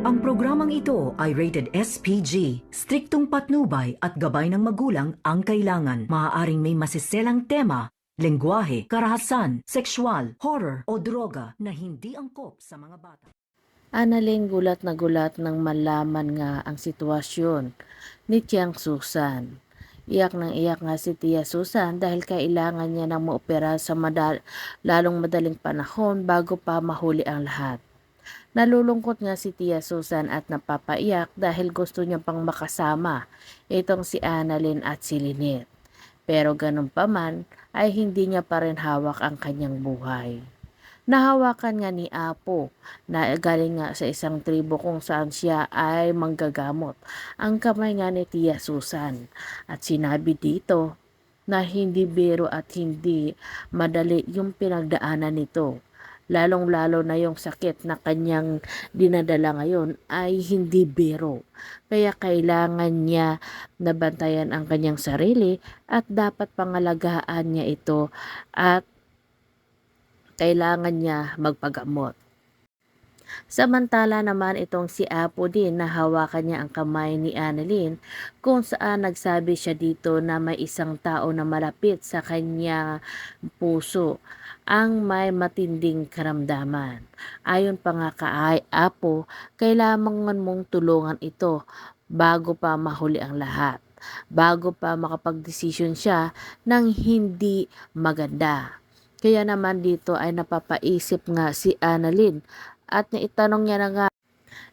Ang programang ito ay rated SPG. Striktong patnubay at gabay ng magulang ang kailangan. Maaaring may masiselang tema, lengguwahe, karahasan, sexual, horror o droga na hindi angkop sa mga bata. Analing gulat na gulat nang malaman nga ang sitwasyon ni Tiang Susan. Iyak nang iyak nga si Tia Susan dahil kailangan niya nang maopera sa madal- lalong madaling panahon bago pa mahuli ang lahat. Nalulungkot nga si Tia Susan at napapaiyak dahil gusto niya pang makasama itong si Annalyn at si Lynette. Pero ganun pa man ay hindi niya pa rin hawak ang kanyang buhay. Nahawakan nga ni Apo na galing nga sa isang tribo kung saan siya ay manggagamot. Ang kamay nga ni Tia Susan at sinabi dito na hindi biro at hindi madali yung pinagdaanan nito. Lalong-lalo na yung sakit na kanyang dinadala ngayon ay hindi biro. Kaya kailangan niya nabantayan ang kanyang sarili at dapat pangalagaan niya ito at kailangan niya magpagamot. Samantala naman itong si Apo din na hawakan niya ang kamay ni Annalyn kung saan nagsabi siya dito na may isang tao na malapit sa kanya puso ang may matinding karamdaman. Ayon pa nga kay Apo, kailangan mong tulungan ito bago pa mahuli ang lahat. Bago pa makapagdesisyon siya ng hindi maganda. Kaya naman dito ay napapaisip nga si Annalyn at naitanong niya na nga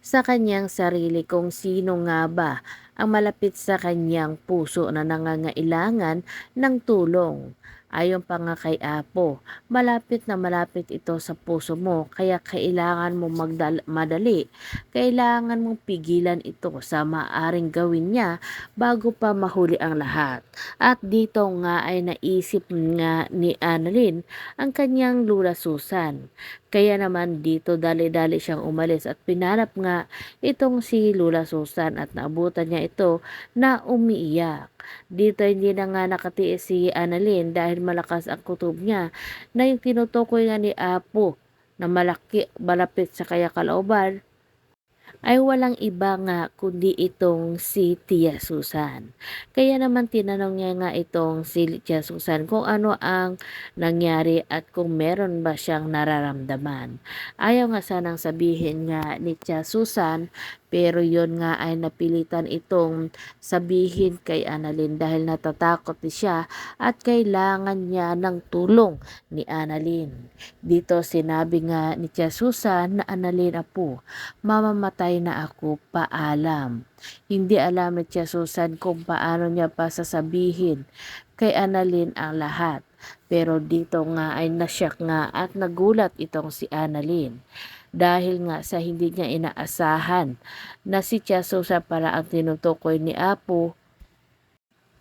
sa kanyang sarili kung sino nga ba ang malapit sa kanyang puso na nangangailangan ng tulong. Ayon pa nga kay Apo, malapit na malapit ito sa puso mo kaya kailangan mo magdal- madali. Kailangan mong pigilan ito sa maaring gawin niya bago pa mahuli ang lahat. At dito nga ay naisip nga ni Annalyn ang kanyang lula Susan. Kaya naman dito dali-dali siyang umalis at pinanap nga itong si Lula Susan at naabutan niya ito na umiiyak. Dito hindi na nga nakatiis si Annalyn dahil malakas ang kutob niya na yung tinutukoy nga ni Apo na malaki malapit sa kaya kalooban ay walang iba nga kundi itong si Tia Susan. Kaya naman tinanong niya nga itong si Tia Susan kung ano ang nangyari at kung meron ba siyang nararamdaman. Ayaw nga sanang sabihin nga ni Tia Susan pero yon nga ay napilitan itong sabihin kay Annalyn dahil natatakot siya at kailangan niya ng tulong ni Annalyn. Dito sinabi nga ni Tia na Annalyn apo, mamamatay na ako paalam. Hindi alam ni Tia kung paano niya pa sasabihin kay Annalyn ang lahat. Pero dito nga ay nasyak nga at nagulat itong si Annalyn dahil nga sa hindi niya inaasahan na si Tia Susan para ang tinutukoy ni Apo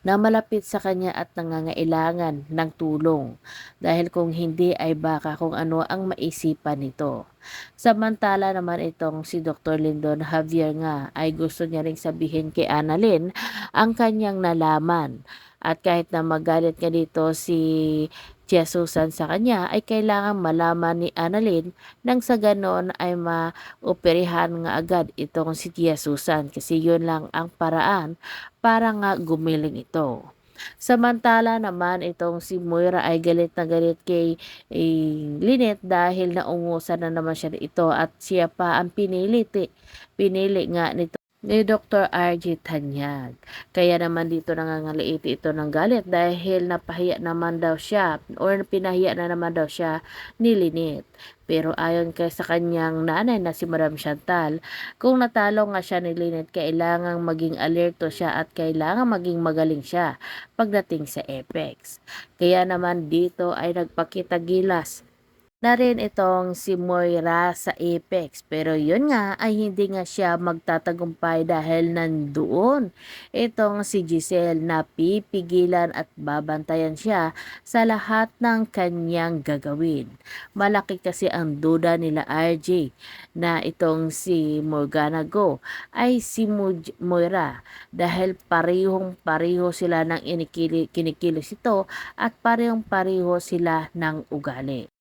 na malapit sa kanya at nangangailangan ng tulong dahil kung hindi ay baka kung ano ang maisipan nito. Samantala naman itong si Dr. Lindon Javier nga ay gusto niya ring sabihin kay Annalyn ang kanyang nalaman at kahit na magalit nga dito si Tia Susan sa kanya ay kailangan malaman ni Annalyn nang sa ganon ay maoperihan nga agad itong si Tia Susan kasi yun lang ang paraan para nga gumiling ito. Samantala naman itong si Moira ay galit na galit kay eh, Lynette dahil naungusan na naman siya ito at siya pa ang pinilit eh. Pinili nga nito ni Dr. RG Tanyag. Kaya naman dito nangangaliit ito ng galit dahil napahiya naman daw siya or pinahiya na naman daw siya ni Lynette. Pero ayon kay sa kanyang nanay na si Madam Chantal, kung natalo nga siya ni Lynette, kailangang maging alerto siya at kailangan maging magaling siya pagdating sa Apex. Kaya naman dito ay nagpakita gilas na rin itong si Moira sa Apex. Pero yun nga ay hindi nga siya magtatagumpay dahil nandoon itong si Giselle na pipigilan at babantayan siya sa lahat ng kanyang gagawin. Malaki kasi ang duda nila RJ na itong si Morgana Go ay si Mo- Moira dahil parehong pareho sila ng kinikilos ito at parehong pareho sila ng ugali.